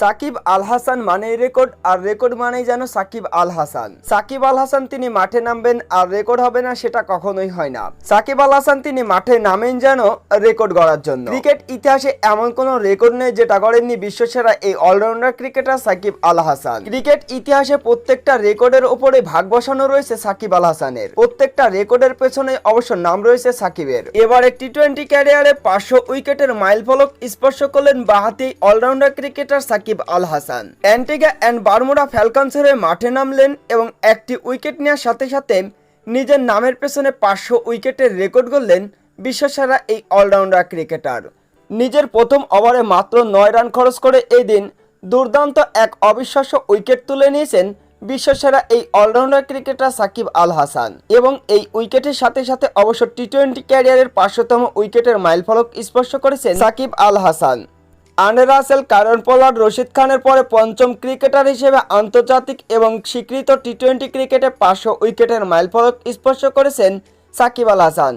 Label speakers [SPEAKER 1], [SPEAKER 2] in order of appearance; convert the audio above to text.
[SPEAKER 1] সাকিব আল হাসান মানেই রেকর্ড আর রেকর্ড মানেই যেন সাকিব আল হাসান। সাকিব আল হাসান তিনি মাঠে নামবেন, আর রেকর্ড হবে না সেটা কখনোই হয় না। সাকিব আল হাসান তিনি মাঠে নামেন যেন রেকর্ড গড়ার জন্য। ক্রিকেট ইতিহাসে এমন কোনো রেকর্ড নেই যেটা গড়েননি বিশ্বসেরা এই allrounder cricketer Shakib Al Hasan. Cricket ইতিহাসে প্রত্যেকটা রেকর্ডের উপরে ভাগ বসানো রয়েছে সাকিব আল হাসানের। প্রত্যেকটা রেকর্ডের পেছনে অবশ্য নাম রয়েছে সাকিবের। এবারে টি টোয়েন্টি ক্যারিয়ারে পাঁচশো উইকেটের মাইল ফলক স্পর্শ করলেন বাহাতি allrounder cricketer Shakib Al Hasan. Antigua and Bermuda ফ্যালকনসের হয়ে মাঠে নামলেন এবং একটি উইকেট নেওয়ার সাথে সাথে নিজের নামের পেছনে পাঁচশো উইকেটের রেকর্ড গড়লেন বিশ্বসেরা এই অলরাউন্ডার ক্রিকেটার। নিজের প্রথম ওভারে মাত্র নয় রান খরচ করে এই দিন দুর্দান্ত এক অবিশ্বাস্য উইকেট তুলে নিয়েছেন বিশ্বসেরা এই অলরাউন্ডার ক্রিকেটার সাকিব আল হাসান এবং এই উইকেটের সাথে সাথে অবশ্য টি টোয়েন্টি ক্যারিয়ারের পাঁচশোতম উইকেটের মাইলফলক স্পর্শ করেছেন সাকিব আল হাসান। আন্ডে রাসেল কারণ পোলার্ড, রশিদ খানের পরে পঞ্চম ক্রিকেটার হিসেবে আন্তর্জাতিক এবং স্বীকৃত টি টোয়েন্টি ক্রিকেটে পাঁচশো উইকেটের মাইলফলক স্পর্শ করেছেন সাকিব আল হাসান।